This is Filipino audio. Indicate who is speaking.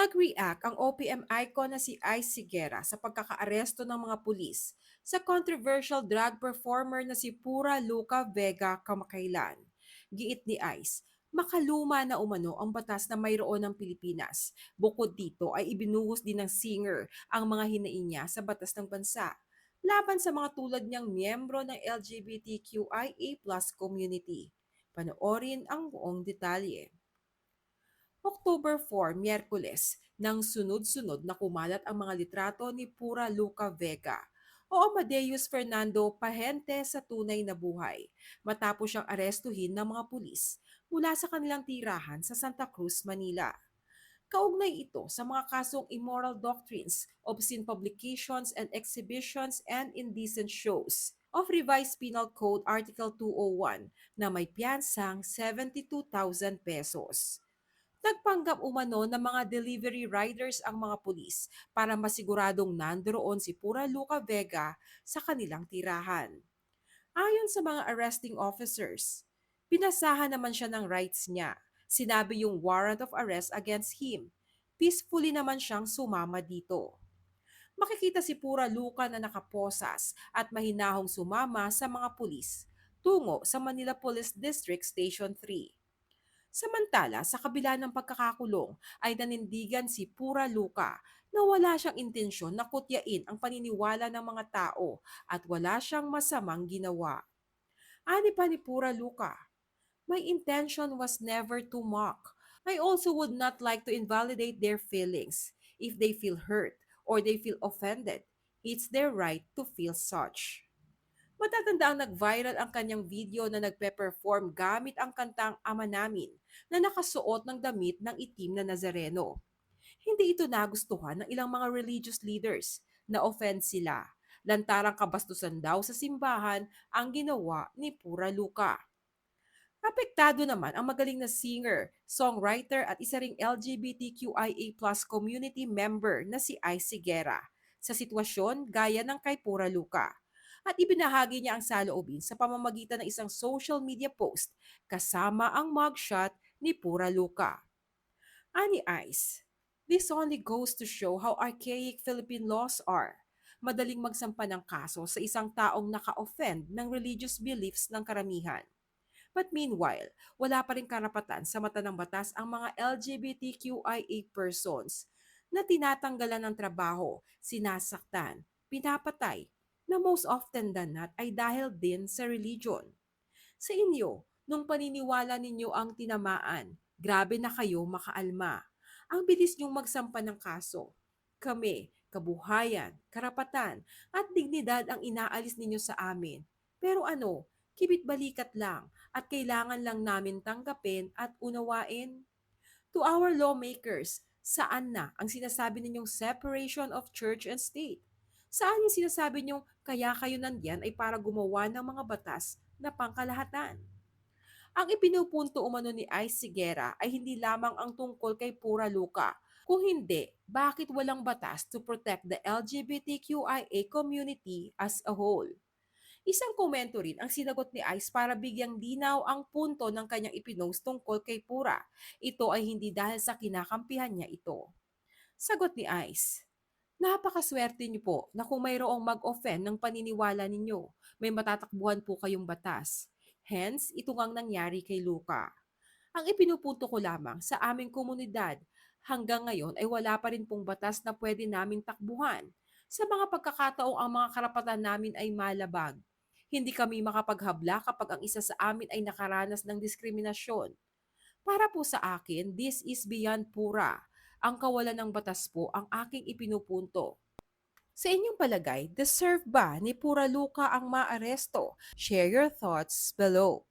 Speaker 1: Nag-react ang OPM icon na si Ice Sigera sa pagkakaaresto ng mga pulis sa controversial drag performer na si Pura Luca Vega kamakailan. Giit ni Ice, makaluma na umano ang batas na mayroon ng Pilipinas. Bukod dito ay ibinuhos din ng singer ang mga hinain niya sa batas ng bansa laban sa mga tulad niyang miyembro ng LGBTQIA community. Panoorin ang buong detalye. October 4, Miyerkules, nang sunod-sunod na kumalat ang mga litrato ni Pura Luca Vega o Amadeus Fernando Pahente sa tunay na buhay matapos siyang arestuhin ng mga pulis mula sa kanilang tirahan sa Santa Cruz, Manila. Kaugnay ito sa mga kasong immoral doctrines, obscene publications and exhibitions and indecent shows of Revised Penal Code Article 201 na may piyansang 72,000 pesos. Nagpanggap umano ng mga delivery riders ang mga pulis para masiguradong nandoon si Pura Luca Vega sa kanilang tirahan. Ayon sa mga arresting officers, pinasahan naman siya ng rights niya. Sinabi yung warrant of arrest against him. Peacefully naman siyang sumama dito. Makikita si Pura Luca na nakaposas at mahinahong sumama sa mga pulis tungo sa Manila Police District Station 3. Samantala, sa kabila ng pagkakakulong ay nanindigan si Pura Luca na wala siyang intensyon na kutyain ang paniniwala ng mga tao at wala siyang masamang ginawa. Ani pa ni Pura Luca, My intention was never to mock. I also would not like to invalidate their feelings. If they feel hurt or they feel offended, it's their right to feel such. Matatanda ang nag-viral ang kanyang video na nagpe-perform gamit ang kantang Ama Namin na nakasuot ng damit ng itim na Nazareno. Hindi ito nagustuhan ng ilang mga religious leaders na offend sila. Lantarang kabastusan daw sa simbahan ang ginawa ni Pura Luca. Apektado naman ang magaling na singer, songwriter at isa ring LGBTQIA plus community member na si Ice Sigera sa sitwasyon gaya ng kay Pura Luca at ibinahagi niya ang saloobin sa pamamagitan ng isang social media post kasama ang mugshot ni Pura Luca. Ani Ice, this only goes to show how archaic Philippine laws are. Madaling magsampa ng kaso sa isang taong naka-offend ng religious beliefs ng karamihan. But meanwhile, wala pa rin karapatan sa mata ng batas ang mga LGBTQIA persons na tinatanggalan ng trabaho, sinasaktan, pinapatay, na most often than not ay dahil din sa religion. Sa inyo, nung paniniwala ninyo ang tinamaan, grabe na kayo makaalma. Ang bilis niyong magsampa ng kaso. Kami, kabuhayan, karapatan, at dignidad ang inaalis ninyo sa amin. Pero ano, kibit balikat lang at kailangan lang namin tanggapin at unawain. To our lawmakers, saan na ang sinasabi ninyong separation of church and state? Saan yung sinasabi niyong kaya kayo nandyan ay para gumawa ng mga batas na pangkalahatan? Ang ipinupunto umano ni Ice Sigera ay hindi lamang ang tungkol kay Pura Luca. Kung hindi, bakit walang batas to protect the LGBTQIA community as a whole? Isang komento rin ang sinagot ni Ice para bigyang linaw ang punto ng kanyang ipinost tungkol kay Pura. Ito ay hindi dahil sa kinakampihan niya ito. Sagot ni Ice, Napakaswerte niyo po na kung mayroong mag-offend ng paniniwala ninyo, may matatakbuhan po kayong batas. Hence, ito ngang nangyari kay Luca. Ang ipinupunto ko lamang sa aming komunidad, hanggang ngayon ay wala pa rin pong batas na pwede naming takbuhan. Sa mga pagkakataong ang mga karapatan namin ay malabag. Hindi kami makapaghabla kapag ang isa sa amin ay nakaranas ng diskriminasyon. Para po sa akin, this is beyond pura. Ang kawalan ng batas po ang aking ipinupunto. Sa inyong palagay, deserve ba ni Pura Luca ang maaresto? Share your thoughts below.